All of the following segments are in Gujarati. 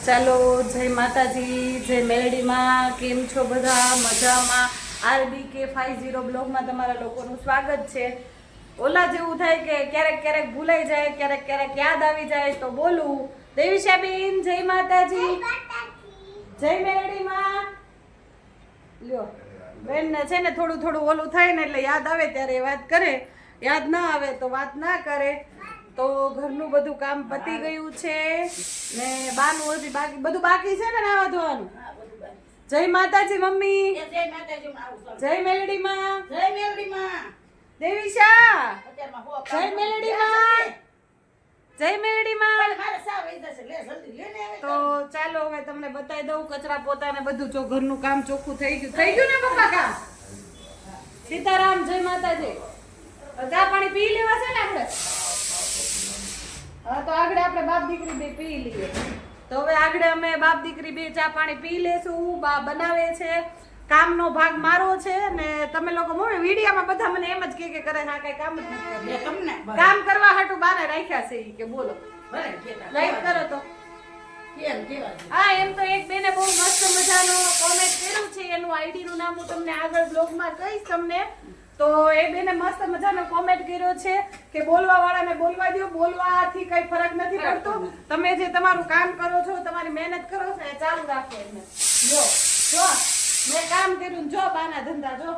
ચાલો જય માતાજી જય મેલડીમાં કેમ છો બધા? મજામાં? આરબી કે ફાઈવ ઝીરો બ્લોગમાં તમારા લોકોનું સ્વાગત છે. ઓલા જેવું થાય કે ક્યારેક ક્યારેક ભૂલાઈ જાય ક્યારેક ક્યારેક યાદ આવી જાય તો બોલું. દેવીશાબેન જય માતાજી. જય મેલડીમાં. લ્યો બેનને છે ને થોડું થોડું ઓલું થાય ને એટલે યાદ આવે ત્યારે વાત કરે. યાદ ના આવે તો વાત ના કરે. તો ઘરનું બધું કામ પતી ગયું છે. બાનું હજી બાકી બધું બાકી છે ને નાવા ધોવાનું? જય માતાજી મમ્મી. જય માતાજી માં જય જય અત્યારમાં હો જય જય વઈ જશે લે જલ્દી લે ને હવે તો ચાલો હવે તમને બતાવી દઉં કચરા પોતાને બધું. જો ઘરનું કામ ચોખ્ખું થઈ ગયું. થઈ ગયું ને પપ્પા કામ? સીતારામ જય માતાજી. ચા પાણી પી લેવા છે ને આપણે? હા તો આગળ આપણે બાપ દીકરી બે પી લઈએ. તો હવે આગળ અમે બાપ દીકરી બે ચા પાણી પી લેશું બા બનાવે છે. કામનો ભાગ મારો છે ને તમે લોકો મોડે વિડીયામાં બધા મને એમ જ કે કે કરે હા કઈ કામ જ નથી તમને કામ કરવા હાટુ બારે રાખ્યા છે કે બોલો. લાઈક કરો તો? હા એમ તો એક બેને બહુ મસ્ત મજાનો કોમેન્ટ કર્યું છે. એનું આઈડી નું નામ હું તમને આગળ બ્લોગમાં કહીશ તમને. તો એ બેને મસ્ત મજાનો કોમેન્ટ કર્યો છે કે બોલવા વાળાને બોલવા દો બોલવાથી કઈ ફરક નથી પડતો. તમે જે તમારું કામ કરો છો તમારી મહેનત કરો છો એ ચાલુ રાખો એમને. જો જો મેં કામ કર્યું જો બાના ધંધા જો.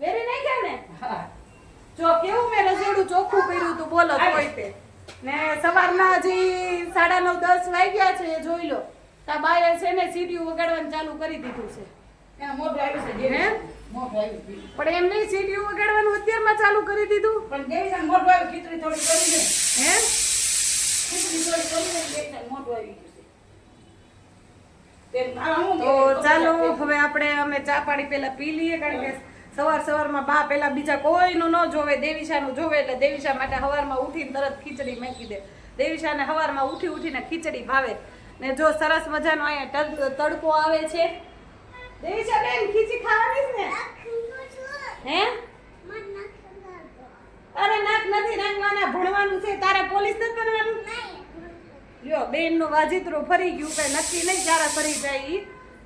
વેરી નહીં કે ને જો કેવું મેં રસોડું ચોખ્ખું કર્યું તું બોલો કોઈ તે. ને સવારના હજી સાડા નવ દસ વાગ્યા છે જોઈ લો. તા બાએ છે ને સીડીયું વગાડવાનું ચાલુ કરી દીધું છે. મોઢું આવ્યું છે દેવી. પણ એમ નહીં સીડીયું વગાડવાનું અત્યારમાં ચાલુ કરી દીધું. પણ દેવીના મોઢું આવી ખીચડી થોડી કરી દે હે? ખીચડી થોડી કરી દે મોઢું આવી તો ચાલો હવે આપણે અમે ચા પાણી પેલા પી લઈએ કારણ કે સવાર સવારમાં બા પેલા બીજા કોઈનું ન જોવે દેવીશાનું જોવે એટલે દેવીશા માટે સવારમાં ઉઠીને તરત ખીચડી મેકી દે. દેવીશાને સવારમાં ઉઠી ઉઠીને ખીચડી ભાવે. ને જો સરસ મજાનો અહીંયા તડકો આવે છે દેવીશા બેન ખીચી ખાવાની છે ને? હે? તારે નાક નથી નાખવાના ભણવાનું છે તારે પોલીસ નથી બનવાનું જો બેનનું વાજિત્રું ફરી ગયું કઈ નક્કી નહીં ક્યારે ફરી જાય ઈ.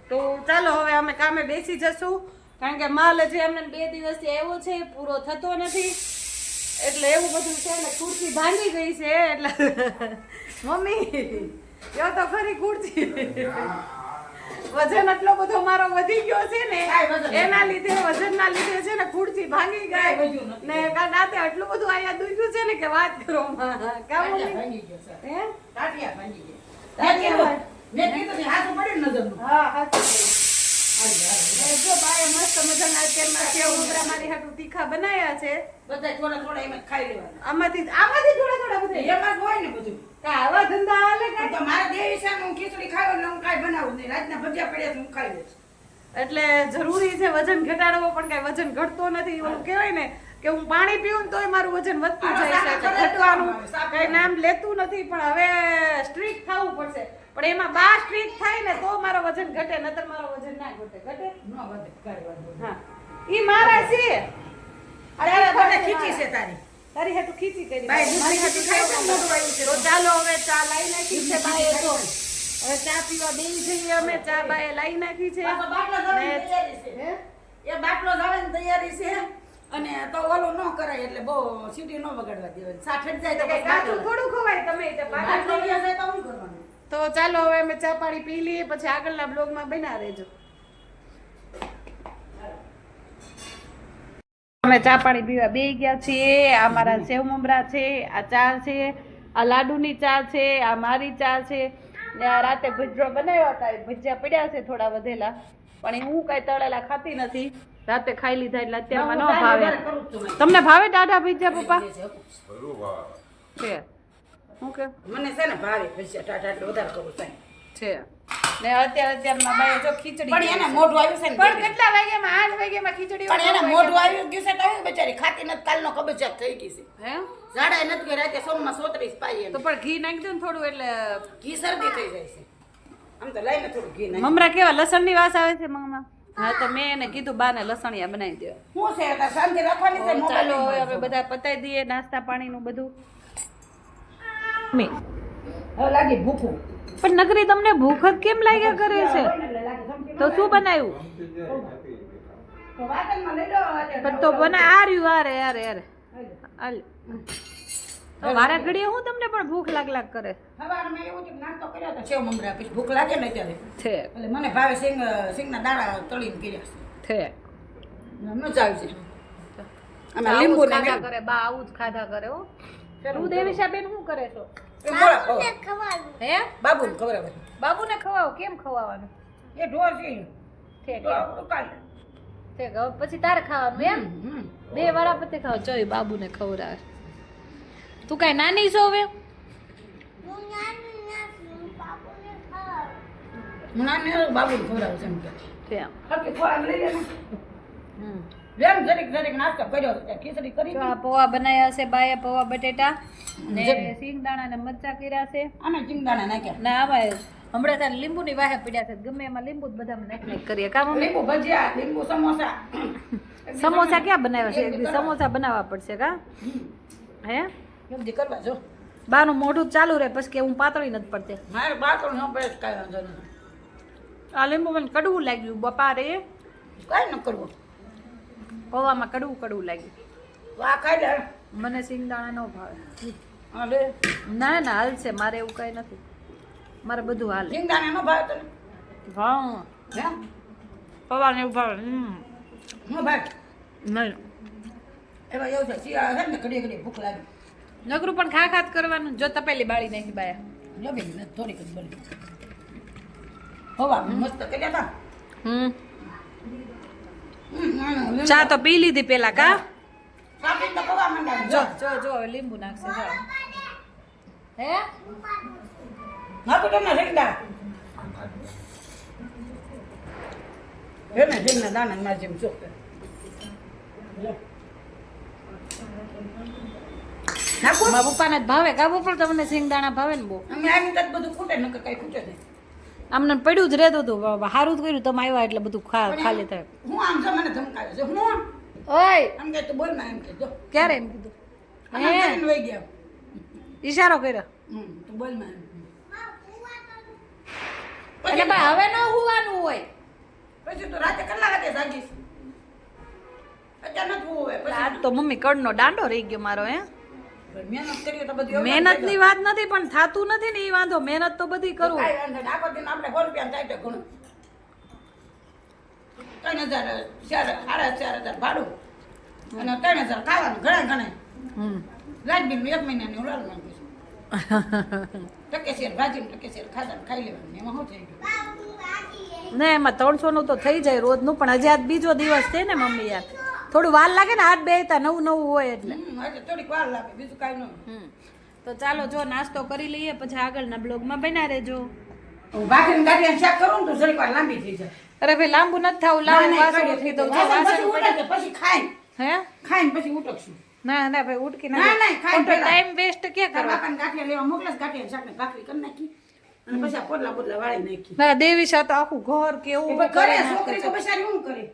તો ચાલો હવે અમે કામે બેસી જશું કારણ કે માલ હજી અમને બે દિવસથી આવ્યો છે પૂરો થતો નથી. એટલે એવું બધું છે એટલે ખુરશી ભાંગી ગઈ છે એટલે મમ્મી યો તો ખરી ખુરશી વજન એટલો બધો મારો વધી ગયો છે ને એના લીધે વજનના લીધે છે ને ખુરશી ભાંગી ગઈ વજન. ને દાંતે એટલું બધું અહીંયા દુખ્યું છે ને કે વાત કરો માં કામ ભાંગી ગયો. હે ભાંગી ગયા. મેં કીધું- હાથું પડે ને હા. એ જો બાએ મસ્ત મજાના અત્યારમાં સેવ મમરા મારી હાટુ તીખા બનાયા છે બધા થોડા થોડા એમાં ખાઈ લેવાના. આમાંથી આમાંથી થોડા થોડા બધા. એમાં હોય ને બધું. કા આવા ધંધા હાલે પણ તો મારા દેવી છે હું ખીચડી ખાવ ને હું કાઈ બનાવું નહીં. રાતના ભજીયા પડ્યા હું ખાઈ લઉં એટલે જરૂરી છે વજન ઘટાડવો પણ કઈ વજન ઘટતો નથી. ઓલું કહેવાય ને કે હું પાણી પીવું ને તોય મારું વજન વધતું જાય છે. ઘટવાનું કઈ નામ લેતું નથી પણ હવે સ્ટ્રીક થવું પડશે. પણ એમાં બા સ્ટ્રીક થાય ને તો મારો વજન ઘટે નતર મારો વજન ના ઘટે. ઘટે? ન વધે કાંઈ વાંધો હા. ઈ મારા છે. અરે બધે ખીચી છે તારી. તારી હાટુ ખીચી કરી. ભાઈ, મારી હાટુ ખાઈ તો મોટું આવ્યું છે. ચાલો હવે ચા લાઈ નાખી છે ભાઈ તો. હવે ચા પીવા બેસી જઈએ અમે ચા બાએ લઈ નાખી છે. હે? એ બાટલો જવાની તૈયારી છે. અને તો ઓલું ન કરાય એટલે બહુ સીટી ન વગાડવા દેવાની. સાઠ જાય તો કાચું થોડું ખવાય તમે તે બાટલો જાય તો શું કરવાનું? તો ચાલો હવે અમે ચા પાણી પી લઈએ પછી આગળના બ્લોગમાં બના રહેજો. અમે ચા પાણી પીવા બે ગયા છીએ આ મારા સેવ મમરા છે આ ચા છે આ લાડુની ચા છે આ મારી ચા છે. આ રાતે ભજીયા બનાવ્યા હતા ભજીયા પડ્યા છે થોડા વધેલા પણ એ હું કાંઈ તળેલા ખાતી નથી. રાતે ખાઈ લીધા એટલે અત્યારમાં ન ભાવે. તમને ભાવે દાદા ભજીયા પપ્પા? છે. મને છે ને ભાવે ભજીયા ટાટા એટલે વધારે કરું છે. છે. ને અત્યારે અત્યારમાં બાય જો ખીચડી પણ એને મોઢું આવ્યું છે ને પણ કેટલા વાગ્યામાં? આઠ વાગ્યામાં ખીચડી પણ એને મોઢું આવ્યું ગયું છે તો હું બચારી ખાતી નથી કાલનો કબજિયાત થઈ ગઈ છે. હે? ઝાડા નથી રાતે સોમમાં સોત્રીસ પાઈ તો પણ ઘી નાખી દો ને થોડું એટલે ઘી શરદી થઈ જાય છે. આમ તો લઈને થોડું ઘી નાખી. મમરા કેવા લસણની વાસ આવે છે મમરા? હા તો મેં એને કીધું બાને લસણિયા બનાવી દે શું છે શાંતિ રાખવાની છે ચાલો હવે. બધા પતાવી દઈએ નાસ્તા પાણીનું બધું. મી હવે લાગી ભૂખું. પણ નગરી તમને ભૂખ જ કેમ લાગ્યા કરે છે? તો શું બનાવ્યું? પણ તો બના આ રહ્યું આરે આરે આરે હાલ. તો વારે ઘડીએ હું તમને પણ ભૂખ લાગ લાગ કરે? સવારમાં એવું નાસ્તો કર્યો તો સેવ મમરા પછી ભૂખ લાગે ને ત્યારે છે. એટલે મને ભાવે સિંગ સિંગના દાણા તળીને કર્યા છે. છે. મજા આવી છે. અમે લીંબુ ખાધા કરે બા આવું જ ખાધા કરે હો. તું દેવીશા બેન શું કરે છો. હે. બાબુને ખવડાવે બાબુને ખવાવો કેમ ખવાવાનું? એ ઢોર છે ઠીક. ઠીક હવે પછી તારે ખાવાનું એમ? હમ. બે વાળા પતે ખાવ ચોય બાબુને ખવડાવે. તું કાંઈ નાની છો હવે? બાબુ ને બાબુને ખવડાવે છે એમ કે. હમ. જેમ જરીક જરીક નાસ્તો કર્યો છે. ખીચડી કરી આ પૌવા બનાવ્યા છે બાએ પૌવા બટેટા ને સિંગદાણા ને મરચા કર્યા છે. અમે ચિંતાના નાખ્યા. ના આવા હમણાં તારે લીંબુની વાહે પડ્યા છે. ગમે એમાં લીંબુ બધા નાખ નાખ કરીએ. કામ લીંબુ ભજીયા લીંબુ સમોસા. સમોસા ક્યાં બનાવ્યા છે? એક સમોસા બનાવવા પડશે કા. હે? જલ્દી કરવા જો. બાનું મોઢું ચાલુ રહે પછી કે હું પાતળી નથી પડતી. મારે બાળકો ન પડે કાંઈ વાંધો નહીં આ લીંબુ મને કડવું લાગ્યું બપારે. કાંઈ ન કરવું. પૌવામાં કડવું કડવું લાગ્યું. તો આ મને સિંગદાણા ન ભાવે. હા ના ના હાલશે. મારે એવું કઈ નથી. મારે બધું હાલ. સિંગદાણા ન ભાવે તને? હા? પૌવાને એવું ભાવે. ન ભાવે? નહીં. એમાં એવું છે શિયાળા છે ને ઘડી ઘડી ભૂખ લાગે. નકરું પણ ખા ખાત કરવાનું. જો તપેલી બાળી નાખી બાયા. લબી ને થોડીક જ બની હવા મસ્ત કર્યા હતા હમ. ચા તો પી લીધી પેલા કા? જો જો જો લીંબુ નાખશે જો. હે? નાખો તમને સિંગદાણા એને સિંગના દાણા જેમ જો. નાખો? મારા પપ્પાને જ ભાવે. કાબુ પણ તમને સિંગદાણા ભાવે ને બહુ? અમે આવી તક બધું ખૂટે નકર કઈ ખૂટે નહીં. આમને પડ્યું જ રહેતું હતું. સારું જ કર્યું. તમે આવ્યા એટલે બધું ખા ખાલી થાય. હું આમ જો મને ધમકાવે છે. હું ઓય! આમ કે તું બોલ ના એમ કે જો. ક્યારે એમ કીધું? હે? વઈ ગયા. ઈશારો કર્યો. તું બોલ ના એટલે ભાઈ હવે ન હોવાનું હોય. પછી તો રાતે કેટલા વાગે જાગીશ? અત્યારે નથી હોય આજ તો મમ્મી કડનો દાંડો રહી ગયો મારો હે? મહેનતની વાત નથી પણ થાતું નથી ને એ વાંધો. મહેનત તો બધી કરું. આખો દિન આપણે સો રૂપિયા થાય તો ઘણું. ત્રણ હજાર ચાર સાડા ચાર હજાર ભાડું. અને ત્રણ હજાર ખાવાનું ઘણા ઘણા. લાજ એક મહિનાની ઉડાડ નાખીશું ટકે શેર ભાજીને ટકે શેર ખાધા ખાઈ લેવાનું. એમાં શું થઈ ગયું? ને એમાં ત્રણસો નું તો થઈ જાય રોજનું પણ હજી આજ બીજો દિવસ છે ને મમ્મી યાર. થોડું વાર લાગે ને હાથ બે નવું નવું હોય એટલે. થોડીક વાર લાગે બીજું કાંઈ ન તો ચાલો જો નાસ્તો કરી લઈએ પછી આગળના બ્લોગમાં બના રહેજો. ભાખરીને ગાંઠિયાનું શાક કરું તો થોડીક વાર લાંબી થઈ જાય. અરે ભાઈ લાંબુ નથી થવું લાંબુ વાસણ ઉઠી દઉં. વાસણ પછી ખાઈ હે? ખાઈને પછી ઉટકશું. ના ના ભાઈ ઉટકી ના, ના, ખાઈ ટાઈમ વેસ્ટ કે કરવા? કરો બાપાને ગાંઠિયા લેવા મોકલાસ ગાંઠિયા શાક ને ભાખરી કરી નાખી અને પછી આ પોટલા પોટલા વાળી નાખી. ના દેવી સાથે આખું ઘર કેવું કરે છોકરી તો બસારી શું કરે?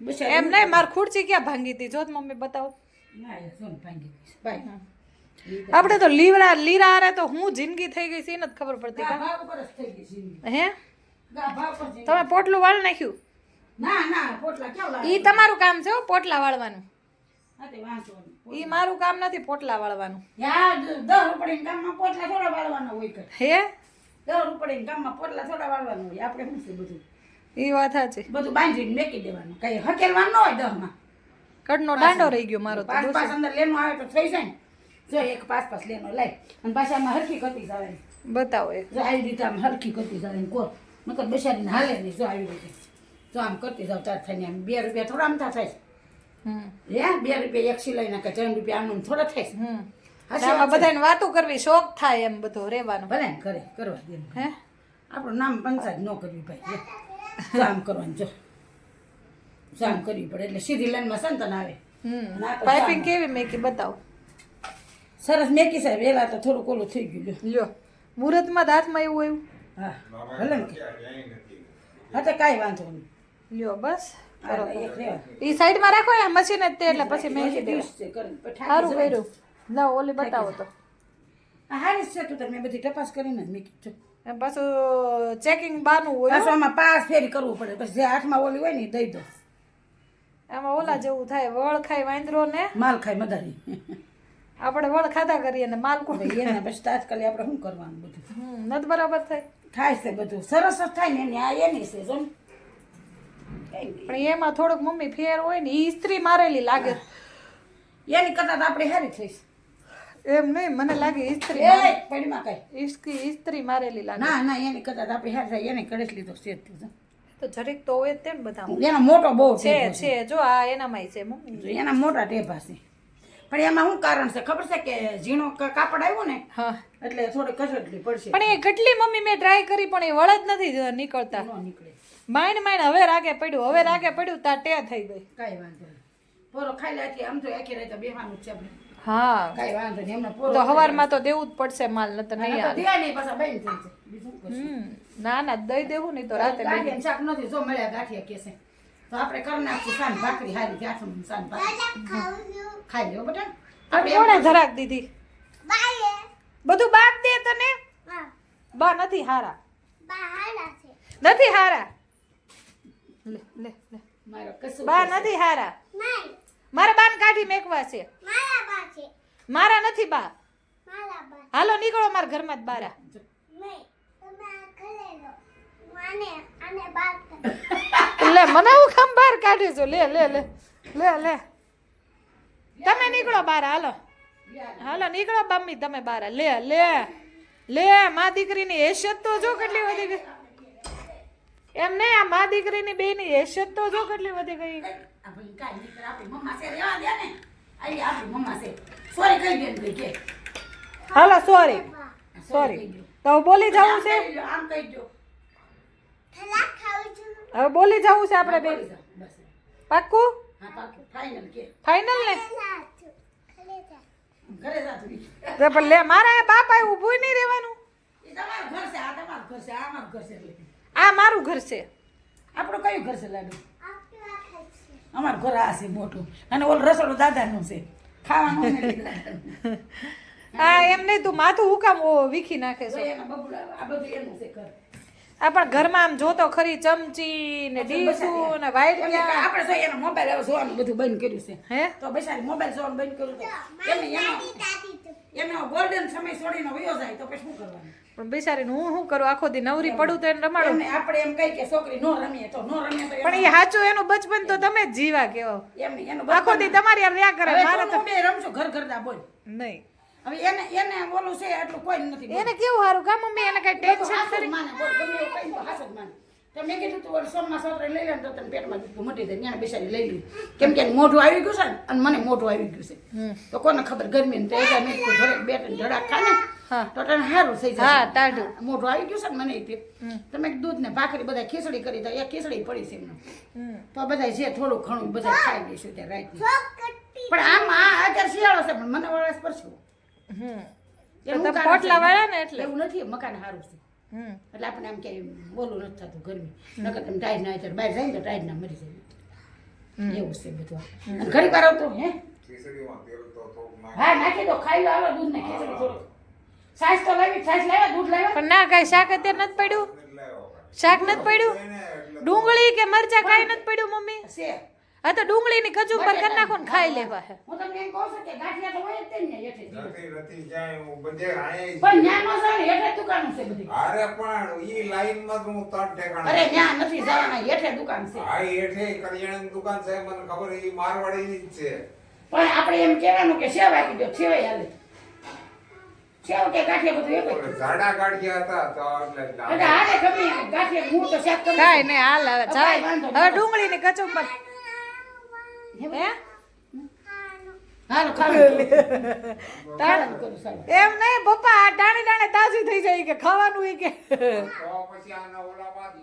એમ નહીં માર ખુરચી ક્યાં ભાંગી હતી? જો તો મમ્મી બતાવો. આપણે તો લીવડા લીરા હારે તો હું જિંદગી થઈ ગઈ છે નથી ખબર પડતી જ. હે. તમે પોટલું વાળ નાખ્યું? ના ના પોટલા કેવું લાગે ઈ તમારું કામ છે હો પોટલા વાળવાનું. હા, ઈ મારું કામ નથી પોટલા વાળવાનું. યાર, દ- દસ રૂપિયાની કામમાં પોટલા થોડા વાળવાના હોય કે? હે? દસ રૂપિયાની કામમાં પોટલા થોડા વાળવાનું હોય આપણે શું છે બધું? ઈ વાત સાચી. બધું બાંધીને મેકી દેવાનું. કઈ હકેલવાનું ન હોય દહમાં. કડનો દાંડો રહી ગયો મારો પાંચ પાંચ અંદર લેનો આવે તો થઈ જાય ને. જો એક પાંચ પાંચ લેનો લાય. અને પાછા આમાં હરખી કરતી જાય બતાવો જો આવી રીતે આમ હરખી કરતી જાય કો. નકર બેસાડીને હાલે નહીં જો આવી રીતે. જો આમ કરતી જાવ તાર થઈને આમ બે રૂપિયા થોડા આમતા થાય. હે? બે રૂપિયા એક સિલાઈ નાખે ત્રણ રૂપિયા આમ થોડા થાય. આમાં બધાને વાતો કરવી શોખ થાય એમ બધો રહેવાનું. ભલે ને કરે કરવા દે હે? આપણું નામ પંચાયત ન કરવી ભાઈ. જો આમ કરવાનું જો. આમ કરવી પડે એટલે સીધી લાઈનમાં સંતન આવે. હમ. પાઇપિંગ. કેવી મેકી બતાવો. સરસ મેકી સાહેબ એલા તો થોડું ઓલું થઈ ગયું લ્યો. લ્યો મુહૂર્તમાં હાથમાં એવું આવ્યું? હા ભલે હા તો કાંઈ વાંધો નહીં. લ્યો બસ. એ સાઈડમાં રાખો ને મશીન જ તે એટલે પછી મેં કીધું. સારું કર્યું. લાવો ઓલી બતાવો તો. હારી છે તું તમે મેં બધી તપાસ કરીને જો એમ પાછું ચેકિંગ બાનું હોય પાછું આમાં પાસ ફેરી કરવું પડે. પછી જે હાથમાં ઓલી હોય ને દઈ દો. એમાં ઓલા જેવું થાય વળ ખાય વાંદરો ને. માલ ખાય મદારી આપણે વળ ખાધા કરીએ ને માલ કોણ એને પછી તાત્કાલિક આપણે શું કરવાનું બધું? હમ નથી બરાબર થાય. થાય છે બધું. સરસ જ થાય ને એની આ એની છે જો. પણ એમાં થોડુંક મમ્મી ફેર હોય ને ઈ સ્ત્રી મારેલી લાગે. એની કદાચ આપણે હેરી થઈશ. એમ નહીં મને લાગે ઇસ્ત્રી એ પડીમાં કઈ. ઇસ્કી ઇસ્ત્રી મારેલી લાગે. ના ના એની કદાચ આપણી હારી થાય એને કરેશ લીધો છે તો જરીક તો હોય તે બધા. એનો મોટો બહુ છે છે જો આ એનામાંય છે મમ્મી એના મોટા ટેભા છે. પણ એમાં શું કારણ છે? ખબર છે કે ઝીણો ક- કાપડ આવ્યો ને હા. એટલે થોડી કસરટલી પડશે. પણ એ કેટલી મમ્મી મેં ટ્રાય કરી પણ એ વળ જ નથી નીકળતા માઇન માઇન્ડ હવે રાગે પડ્યું હવે રાગે પડ્યું તા ટે થઈ ગઈ. કાંઈ વાંધો નહીં. પોરો ખાઈ લેતી આમ તો આખી રાત બેહવાનું છે આપણે. હા. કઈ વાંધો નહીં એમને પૂરો તો હવારમાં તો દેવું જ પડશે માલ નતર નહીં નહીં આવે ધ્યાન નહીં પાછા બેન થઈ જાય. બીજું ના ના દઈ દેવું નહીં તો રાતે બેહી. ગાંઠિયાનું શાક નથી જો મળ્યા ગાંઠિયા કેસે તો આપણે કરી નાખશું સાંજ ભાખરી હારી ગાંઠનું સાંજ ભાખરી. ખાઈ લ્યો બેટા. આપણે કોણે ધરાક દીધી? બધું બાપ દે તને? બા નથી હારા. નથી હારા. લે લે લે. બા નથી હારા. મારા બાન કાઢી મેકવા છે. મારા નથી બા. હાલો નીકળો મારા ઘરમાં જ બારા. લે મને હું કામ બહાર કાઢી છો લે લે લે લે લે. તમે નીકળો બાર હાલો. હાલો નીકળો બમ્મી તમે બાર. લે લે લે મા દીકરીની હેસિયત તો જો કેટલી વધી ગઈ. એમ નહીં આ મા દીકરીની બેની હેસિયત તો જો કેટલી વધી ગઈ. આ ભાઈ કાંઈ નહીં કરે. આપણી મમ્મા છે રહેવા દે ને. આઈ આપણી મમ્મા છે. સોરી કહી દે ભાઈ કે. હાલો સોરી સોરી. તો બોલી જવું છે? આમ કહી દો. હવે બોલી જવું છે આપણે બે. પાક્કું? ફાઈનલ કે. ને? ઘરે જા પણ લે મારા બાપા ઊભું નહીં રહેવાનું. તમારું ઘર છે આ તમારું ઘર છે આ અમારું ઘર છે એટલે. આ મારું ઘર છે. આપણું કયું ઘર છે લાડુ? અમારું ઘર આ છે મોટું. અને ઓલું રસોડું દાદાનું છે. ખાવાનું. આ એમ નહીં તું માથું હુકામ ઓ વીખી નાખે છે. આ બધું એનું છે ઘર. આ પણ ઘરમાં આમ જોતો ખરી ચમચી ને ડીશું ને વાઈટ એમને આપણે તો એનો મોબાઈલ હવે જોવાનું બધું બંધ કર્યું છે. હે? તો બેસાડી મોબાઈલ જોવાનું બંધ કર્યું તો એને એનો એનો ગોલ્ડન સમય છોડીને વયો જાય તો પછી શું કરવાનું? પણ બિચારીને હું શું કરું? આખો દી નવરી પડું તો એને રમાડું. એમને આપણે એમ કહી કે છોકરી નો રમીએ તો નો રમીએ તો પણ એ સાચું એનું બચપન તો તમે જ જીવા કેવો. એમ એનું આખો દી તમારી આ રહ્યા કરે મારે તો બે રમશું ઘર ઘરદા બોલ. નહીં. હવે એને એને ઓલું છે એટલું કોઈ નથી એને કેવું સારું કા મમ્મી એને કઈ ટેન્શન હાસુ તો હાસુ જ માને તો મેં કીધું તું સોમમાં સોતરે લઈ લે તો તને પેટમાં દુખતું મટી જાય. ત્યાં બેસાડી લઈ લઈ કેમ કે મોઢું આવી ગયું છે ને અને મને મોઢું આવી ગયું છે. તો કોને ખબર ગરમી તો મેં કીધું ધડક બે ત્રણ ધડાક ખા ને. તો તને સારું થઈ જાય. મોઢું આવી ગયું છે ને મને એ તમે દૂધ ને ભાખરી બધા ખીચડી કરી તો એ ખીચડી પડી છે એમને. તો બધા જે થોડું ઘણું બધા ખાઈ દઈશું ત્યાં રાઈટ પણ આમ આ અત્યારે શિયાળો છે પણ મને વળસ પર કારણ પોટલા છે. વાળા ને એટલે? એવું નથી મકાન સારું છે. એટલે આપણે આમ ક્યાંય બોલું નથી થતું ગરમી. નકર તમે ટાઈટ ના હોય બહાર જાય ને તો ટાઈટ ના મરી જાય. એવું છે બધું. અને ઘડી વાર આવતો હે. હા નાખી દો ખાઈ લો હાલો દૂધ ને ખીચડી થોડું છાશ તો લાવી છાશ લાવ્યા દૂધ લાવ્યા? પણ ના કઈ શાક અત્યારે નથી પડ્યું? આવો. શાક નથી પડ્યું? ડુંગળી કે મરચા કાંઈ નથી પડ્યું મમ્મી? હા તો ડુંગળીની કચુંબર કરી નાખો ને ખાઈ લેવા હે. હું તમને એમ કહું છું કે ગાંઠિયા તો હોય જ તે ને હેઠે હું બધે આયા પણ ન્યા નો સર હેઠે અરે પણ ઈ લાઈનમાં હું ત્રણ ઠેકાણે અરે ન્યા નથી જવાના હેઠે દુકાન છે. આ હેઠે કરિયાણાની દુકાન છે મને ખબર ઈ મારવાડીની જ છે. પણ આપણે એમ કહેવાનું કે સેવ આપી દો સેવાય હાલે. સેવ કે ગાંઠિયા બધું એક ઝાડા ગાંઠિયા હતા તો એટલે હાલે ગમે એમ. હું તો શાક કરું. કાંઈ નહીં હાલ હવે જાય. હવે ડુંગળીની કચુંબર હે હાલો સારું. એમ નહીં પપ્પા થઈ જાય કે ખાવાનું ઈ કે.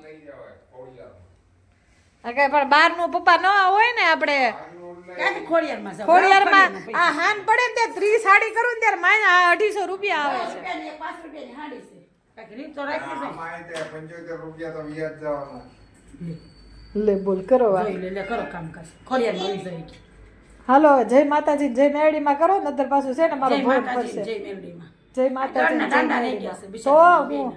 લઈ પણ બહારનું પપ્પા ન હોય ને આપણે. લઈ- ખોડિયારમાં આ હાન પડે ને ત્રીસ સાડી કરું ને ત્યારે માય અઢીસો રૂપિયા આવે છે. પાંચ રૂપિયાની હાડી છે. કાંઈક રીત તો રાખવી છે. આમાં તે પંચોતેર રૂપિયા તો વ્યાજ જવાનું લે બોલ કરો. હાલો જય માતાજી જય મેરડીમાં કરો નતર પાછું છે ને મારો ભોગ પડશે જય મેરડીમાં. જય માતાજી. તો હું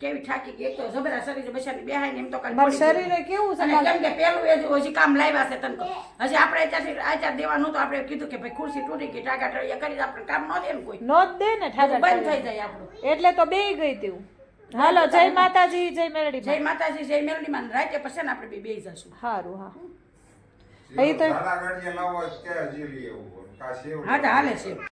કેવી થાકી ગઈ તો જબરા શરીરે એમ તો મારું કેવું છે કેમ કે પેલું એ હજી કામ લાવ્યા છે તને. હજી આપણે ત્યાંથી આચાર દેવાનું તો આપણે કીધું કે ભાઈ ખુરશી તૂટી ગઈ ટાકા ટળિયા કરી આપણે કામ ન દે ને કોઈ. નો દે ને બંધ થઈ જાય આપણું. એટલે તો બે ગઈ તી હાલો જય માતાજી જય મેરડી જય માતાજી જય મેલડીમાં રાતે પછી ને આપણે બે બેસી જશું. સારું હા. એ તો- હા તો હાલે છે